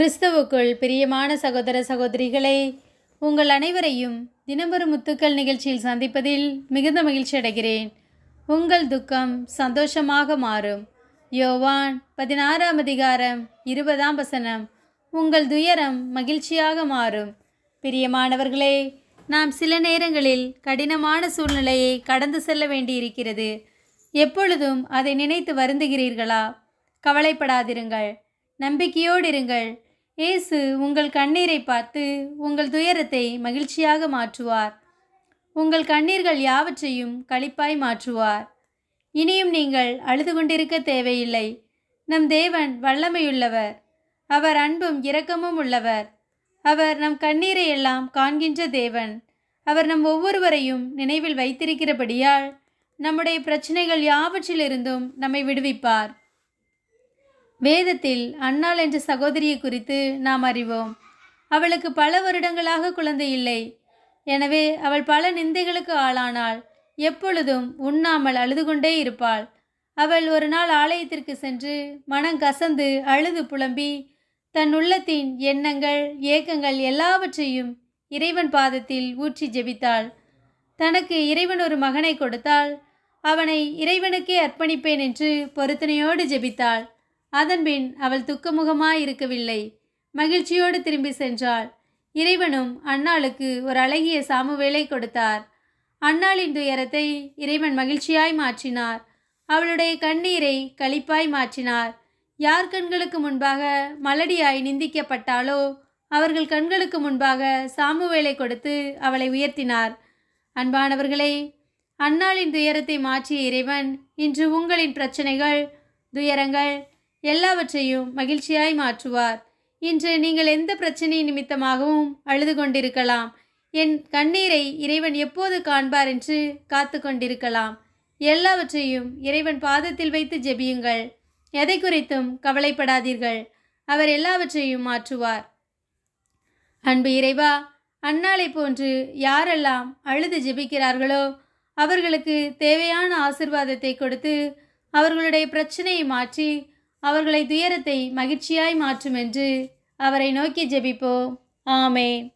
கிறிஸ்துவுக்குள் பிரியமான சகோதர சகோதரிகளே உங்கள் அனைவரையும் தினமொரு முத்துக்கள் நிகழ்ச்சியில் சந்திப்பதில் மிகுந்த மகிழ்ச்சி அடைகிறேன். உங்கள் துக்கம் சந்தோஷமாக மாறும். யோவான் பதினாறாம் அதிகாரம் இருபதாம் வசனம். உங்கள் துயரம் மகிழ்ச்சியாக மாறும். பிரியமானவர்களே நாம் சில நேரங்களில் கடினமான சூழ்நிலையை கடந்து செல்ல வேண்டியிருக்கிறது. எப்பொழுதும் அதை நினைத்து வருந்துகிறீர்களா? கவலைப்படாதிருங்கள். நம்பிக்கையோடு இருங்கள். இயேசு உங்கள் கண்ணீரை பார்த்து உங்கள் துயரத்தை மகிழ்ச்சியாக மாற்றுவார். உங்கள் கண்ணீர்கள் யாவற்றையும் களிப்பாய் மாற்றுவார். இனியும் நீங்கள் அழுது கொண்டிருக்க தேவையில்லை. நம் தேவன் வல்லமையுள்ளவர். அவர் அன்பும் இரக்கமும் உள்ளவர். அவர் நம் கண்ணீரை எல்லாம் காண்கின்ற தேவன். அவர் நம் ஒவ்வொருவரையும் நினைவில் வைத்திருக்கிறபடியால் நம்முடைய பிரச்சனைகள் யாவற்றிலிருந்தும் நம்மை விடுவிப்பார். வேதத்தில் அன்னாள் என்ற சகோதரியை குறித்து நாம் அறிவோம். அவளுக்கு பல வருடங்களாக குழந்தை இல்லை. எனவே அவள் பல நிந்தைகளுக்கு ஆளானாள். எப்பொழுதும் உண்ணாமல் அழுது கொண்டே இருப்பாள். அவள் ஒரு நாள் ஆலயத்திற்கு சென்று மனம் கசந்து அழுது புலம்பி தன் உள்ளத்தின் எண்ணங்கள் ஏக்கங்கள் எல்லாவற்றையும் இறைவன் பாதத்தில் ஊற்றி ஜெபித்தாள். தனக்கு இறைவன் ஒரு மகனை கொடுத்தால் அவனை இறைவனுக்கே அர்ப்பணிப்பேன் என்று பொருத்தனையோடு ஜெபித்தாள். அதன்பின் அவள் துக்கமுகமாயிருக்கவில்லை. மகிழ்ச்சியோடு திரும்பி சென்றாள். இறைவனும் அன்னாளுக்கு ஒரு அழகிய சாமுவேலை கொடுத்தார். அன்னாளின் துயரத்தை இறைவன் மகிழ்ச்சியாய் மாற்றினார். அவளுடைய கண்ணீரை களிப்பாய் மாற்றினார். யார் கண்களுக்கு முன்பாக மலடியாய் நிந்திக்கப்பட்டாலோ அவர்கள் கண்களுக்கு முன்பாக சாமுவேலை கொடுத்து அவளை உயர்த்தினார். அன்பானவர்களே அன்னாளின் துயரத்தை மாற்றிய இறைவன் இன்று உங்களின் பிரச்சனைகள் துயரங்கள் எல்லாவற்றையும் மகிழ்ச்சியாய் மாற்றுவார். இன்று நீங்கள் எந்த பிரச்சனை நிமித்தமாகவும் அழுது கொண்டிருக்கலாம். என் கண்ணீரை இறைவன் எப்போது காண்பார் என்று காத்து கொண்டிருக்கலாம். எல்லாவற்றையும் இறைவன் பாதத்தில் வைத்து ஜெபியுங்கள். எதை குறித்தும் கவலைப்படாதீர்கள். அவர் எல்லாவற்றையும் மாற்றுவார். அன்பு இறைவா அன்னாளை போன்று யாரெல்லாம் அழுது ஜெபிக்கிறார்களோ அவர்களுக்கு தேவையான ஆசிர்வாதத்தை கொடுத்து அவர்களுடைய பிரச்சனையை மாற்றி அவர்களை துயரத்தை மகிழ்ச்சியாய் மாற்றும் என்று அவரை நோக்கி ஜெபிப்போம். ஆமேன்.